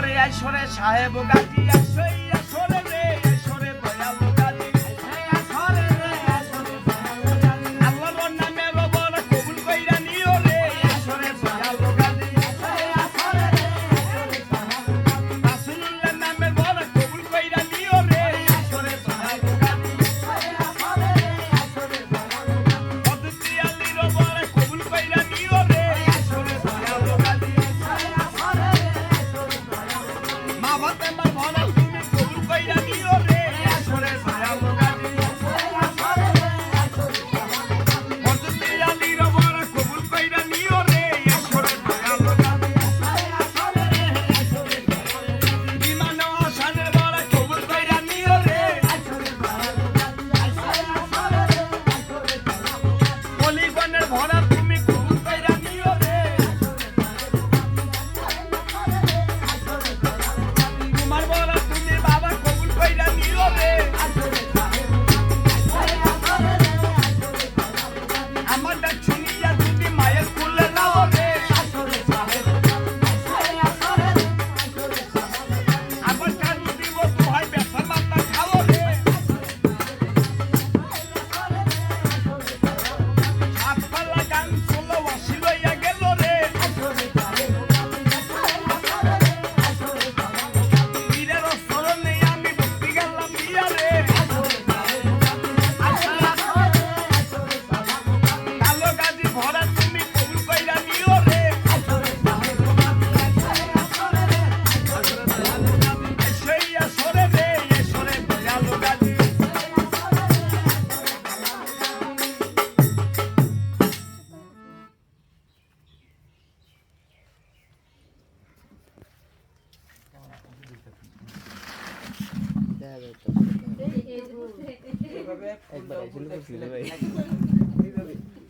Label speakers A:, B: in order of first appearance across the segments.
A: ওরে আসরে সাহেব গাছি আইসই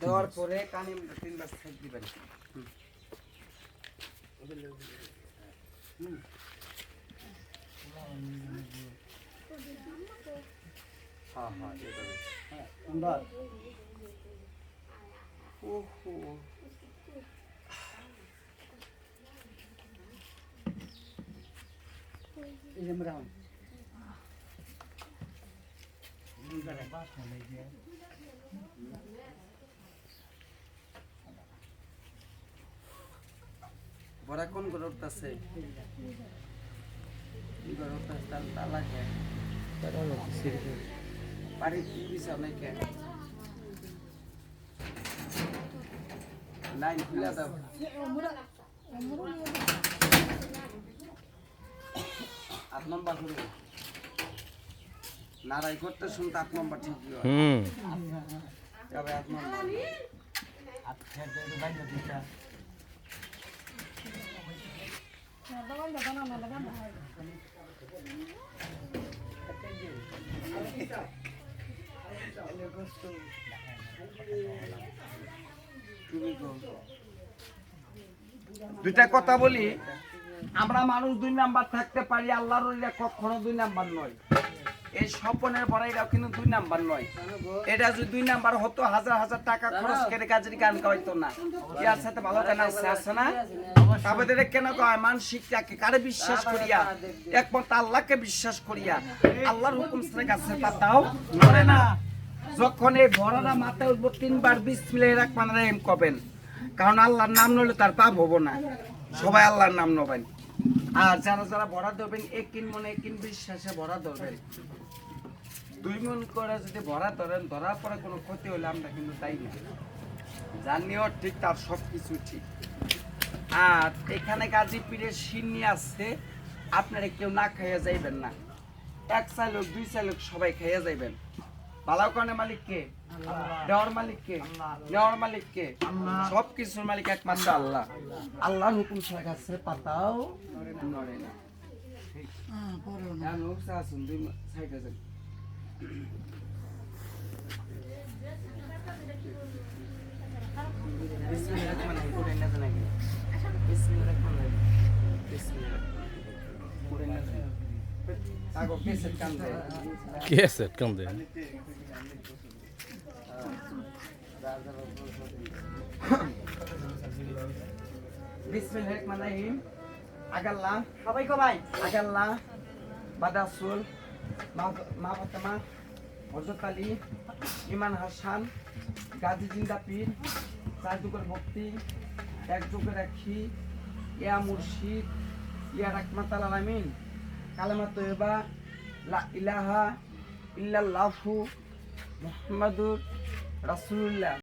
B: দেওয়ার পরে কানে তিনবার সেট দিবেন হ্যাঁ হ্যাঁ হ্যাঁ ওহো এই যে আমরা বড়া কোন করে উঠতেছে? কি করে উঠতেছে? তার তালা কে? বাড়ি দিছে অনেকে? লাইন খুলে দাও। আট নম্বর করব নারাই করতে শুনতে আট নম্বর হয়?
C: হুম।
B: তবে আট নম্বর।
A: দুইটা। কথা বলি। আমরা মানুষ দুই নাম্বার থাকতে পারি আল্লাহর কখনো দুই নাম্বার নয়। এই স্বপনের বড়াইটাও কিন্তু দুই নাম্বার নয়। এটা যদি দুই নাম্বার হতো, হাজার হাজার টাকা খরচ করে কাজের গান না। ইয়ার সাথে ভালো গান আছে আছে না? কেন কয়? মানসিকটাকে কারে বিশ্বাস করিয়া? একমাত্র আল্লাহকে বিশ্বাস করিয়া। আল্লাহর হুকুম ছাড়া কাছে তা তাও নড়ে না। যখন এই মাথায় উঠবো, তিনবার রহমানির রহিম কবেন। কারণ আল্লাহর নাম নলে তার পাপ হব না। সবাই আল্লাহর নাম নেবেন। আর যারা যারা ভরা ধরবেন একিন মনে একিন বিশ্বাসে ভরা ধরবেন দুই মন করে যদি ভরা ধরেন ধরার পরে কোনো ক্ষতি হলে আমরা কিন্তু তাই না? জানিও ঠিক তার সব কিছু ঠিক। আর এখানে গাজী পীরের সিন্নি আছে, আপনারা কেউ না খাইয়া যাইবেন না। এক চাইলোক দুই চাইলোক সবাই খাইয়া যাইবেন। পালাও কানে মালিক কে? দেওয়ার মালিক কে? নেওয়ার মালিক কে? সব কিছুর মালিক একমাত্র আল্লাহ। আল্লাহর হুকুম ছাড়া গাছের পাতাও নড়ে না। হ্যাঁ, আসুন দুই সাইডে বিসমিল্লাহির রহমানির রহিম করে না জানাই বিসমিল্লাহির রহমানির রহিম। বিসমিল্লাহ করে না জানাই তাগো কেসের কান দেয়
C: কি আছে কান্দে
A: বিসমিল্লাহির রহমানির রহিম আগাল্লাহ
B: সবাই কবাই
A: ইমান জিন্দা ভক্তি ইয়া ইয়া আলামিন। লা ইলাহা রাসূলুল্লাহ